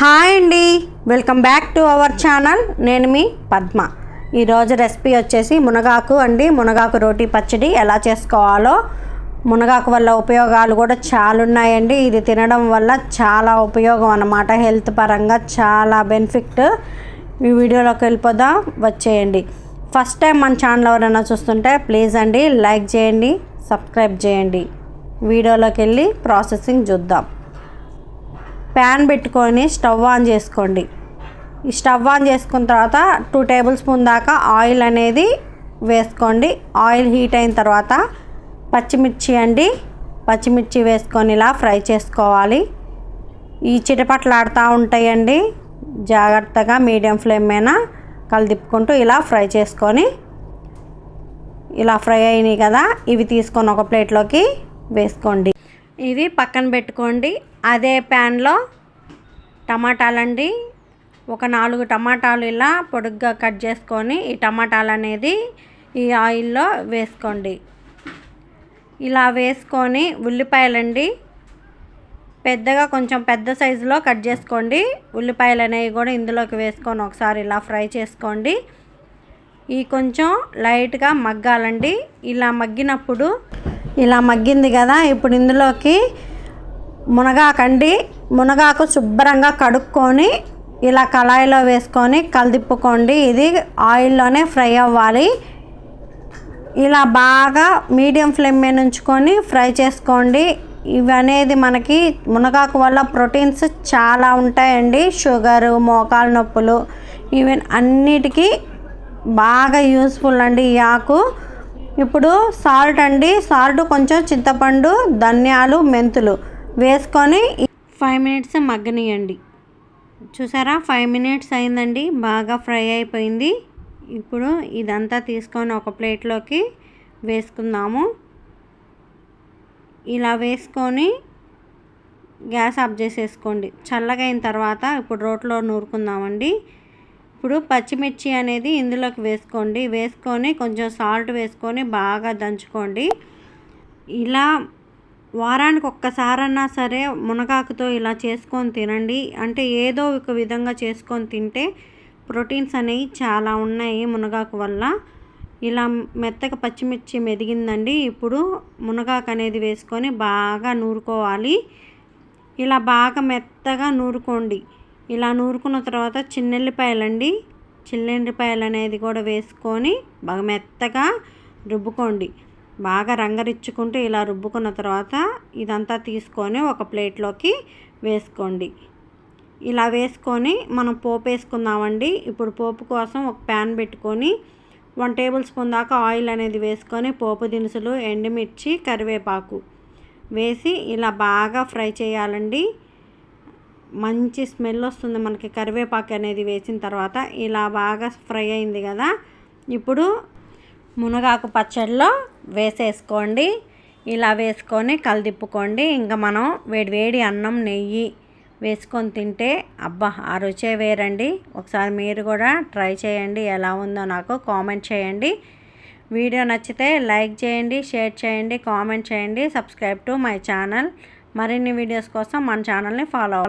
Hi అండి. Welcome back to our channel. నేను మీ పద్మ. ఈరోజు రెసిపీ వచ్చేసి మునగాకు అండి. మునగాకు రోటీ పచ్చడి ఎలా చేసుకోవాలో మునగాకు వల్ల ఉపయోగాలు కూడా చాలా ఉన్నాయండి. ఇది తినడం వల్ల చాలా ఉపయోగం అన్నమాట. హెల్త్ పరంగా చాలా బెనిఫిట్. ఈ వీడియోలోకి వెళ్ళిపోదాం. వచ్చేయండి. ఫస్ట్ టైం మన ఛానల్ ఎవరైనా చూస్తుంటే ప్లీజ్ అండి లైక్ చేయండి సబ్స్క్రైబ్ చేయండి. వీడియోలోకి వెళ్ళి ప్రాసెసింగ్ చూద్దాం. ప్యాన్ పెట్టుకొని స్టవ్ ఆన్ చేసుకోండి. ఈ స్టవ్ ఆన్ చేసుకున్న తర్వాత టూ టేబుల్ స్పూన్ దాకా ఆయిల్ అనేది వేసుకోండి. ఆయిల్ హీట్ అయిన తర్వాత పచ్చిమిర్చి అండి పచ్చిమిర్చి వేసుకొని ఇలా ఫ్రై చేసుకోవాలి. ఈ చిటపట్లాడుతూ ఉంటాయండి. జాగ్రత్తగా మీడియం ఫ్లేమ్ మీద కలిదిప్పుకుంటూ ఇలా ఫ్రై చేసుకొని ఇలా ఫ్రై అయినాయి కదా ఇవి తీసుకొని ఒక ప్లేట్లోకి వేసుకోండి. ఇవి పక్కన పెట్టుకోండి. అదే ప్యాన్లో టమాటాలండి. ఒక నాలుగు టమాటాలు ఇలా పొడుగ్గా కట్ చేసుకొని ఈ టమాటాలు అనేది ఈ ఆయిల్లో వేసుకోండి. ఇలా వేసుకొని ఉల్లిపాయలండి. పెద్దగా కొంచెం పెద్ద సైజులో కట్ చేసుకోండి. ఉల్లిపాయలు అనేవి కూడా ఇందులోకి వేసుకొని ఒకసారి ఇలా ఫ్రై చేసుకోండి. ఈ కొంచెం లైట్గా మగ్గాలండి. ఇలా మగ్గినప్పుడు ఇలా మగ్గింది కదా ఇప్పుడు ఇందులోకి మునగాకండి. మునగాకు శుభ్రంగా కడుక్కొని ఇలా కళాయిలో వేసుకొని కలిదిప్పుకోండి. ఇది ఆయిల్లోనే ఫ్రై అవ్వాలి. ఇలా బాగా మీడియం ఫ్లేమ్ మీద ఉంచుకొని ఫ్రై చేసుకోండి. ఇవి అనేది మనకి మునగాకు వల్ల ప్రోటీన్స్ చాలా ఉంటాయండి. షుగరు మోకాలు నొప్పులు ఈవెన్ అన్నిటికీ బాగా యూస్ఫుల్ అండి ఈ ఆకు. ఇప్పుడు సాల్ట్ అండి. సాల్ట్ కొంచెం చింతపండు ధనియాలు మెంతులు వేసుకొని ఫైవ్ మినిట్స్ మగ్గనియండి. చూసారా? ఫైవ్ మినిట్స్ అయిందండి. బాగా ఫ్రై అయిపోయింది. ఇప్పుడు ఇదంతా తీసుకొని ఒక ప్లేట్లోకి వేసుకుందాము. ఇలా వేసుకొని గ్యాస్ ఆఫ్ చేసేసుకోండి. చల్లగా అయిన తర్వాత ఇప్పుడు రోట్లో నూరుకుందామండి. ఇప్పుడు పచ్చిమిర్చి అనేది ఇందులోకి వేసుకోండి. వేసుకొని కొంచెం సాల్ట్ వేసుకొని బాగా దంచుకోండి. ఇలా వారానికి ఒక్కసారన్నా సరే మునగాకుతో ఇలా చేసుకొని తినండి. అంటే ఏదో ఒక విధంగా చేసుకొని తింటే ప్రోటీన్స్ అనేవి చాలా ఉన్నాయి మునగాకు వల్ల. ఇలా మెత్తగా పచ్చిమిర్చి మెదిగిందండి. ఇప్పుడు మునగాకు అనేది వేసుకొని బాగా నూరుకోవాలి. ఇలా బాగా మెత్తగా నూరుకోండి. ఇలా నూరుకున్న తర్వాత చిన్నెల్లిపాయలండి. చిన్నెల్లిపాయలు అనేది కూడా వేసుకొని బాగా మెత్తగా రుబ్బుకోండి. బాగా రంగరిచ్చుకుంటూ ఇలా రుబ్బుకున్న తర్వాత ఇదంతా తీసుకొని ఒక ప్లేట్లోకి వేసుకోండి. ఇలా వేసుకొని మనం పోపు వేసుకుందామండి. ఇప్పుడు పోపు కోసం ఒక ప్యాన్ పెట్టుకొని వన్ టేబుల్ స్పూన్ దాకా ఆయిల్ అనేది వేసుకొని పోపు దినుసులు ఎండుమిర్చి కరివేపాకు వేసి ఇలా బాగా ఫ్రై చేయాలండి. మంచి స్మెల్ వస్తుంది మనకి. కరివేపాకు అనేది వేసిన తర్వాత ఇలా బాగా ఫ్రై అయింది కదా. ఇప్పుడు మునగాకు పచ్చడిలో వేసేసుకోండి. ఇలా వేసుకొని కలిదిప్పుకోండి. ఇంకా మనం వేడి వేడి అన్నం నెయ్యి వేసుకొని తింటే అబ్బా ఆ రుచే వేరండి. ఒకసారి మీరు కూడా ట్రై చేయండి. ఎలా ఉందో నాకు కామెంట్ చేయండి. వీడియో నచ్చితే లైక్ చేయండి షేర్ చేయండి కామెంట్ చేయండి. Subscribe to my channel. మరిన్ని వీడియోస్ కోసం మన ఛానల్ని ఫాలో